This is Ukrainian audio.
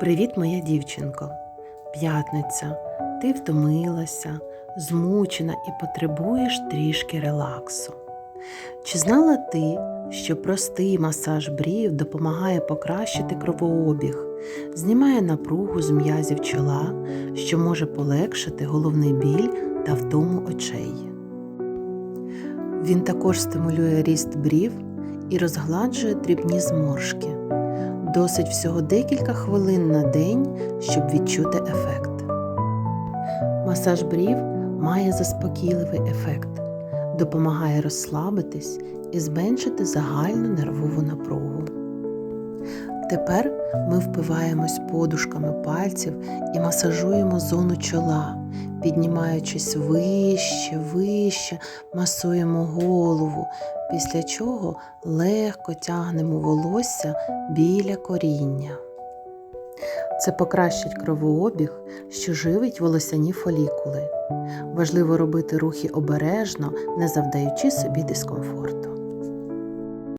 Привіт, моя дівчинко. П'ятниця. Ти втомилася, змучена і потребуєш трішки релаксу. Чи знала ти, що простий масаж брів допомагає покращити кровообіг, знімає напругу з м'язів чола, що може полегшити головний біль та втому очей? Він також стимулює ріст брів і розгладжує дрібні зморшки. Досить всього декілька хвилин на день, щоб відчути ефект. Масаж брів має заспокійливий ефект, допомагає розслабитись і зменшити загальну нервову напругу. Тепер ми впиваємось подушками пальців і масажуємо зону чола, піднімаючись вище, вище, масуємо голову, після чого легко тягнемо волосся біля коріння. Це покращить кровообіг, що живить волосяні фолікули. Важливо робити рухи обережно, не завдаючи собі дискомфорту.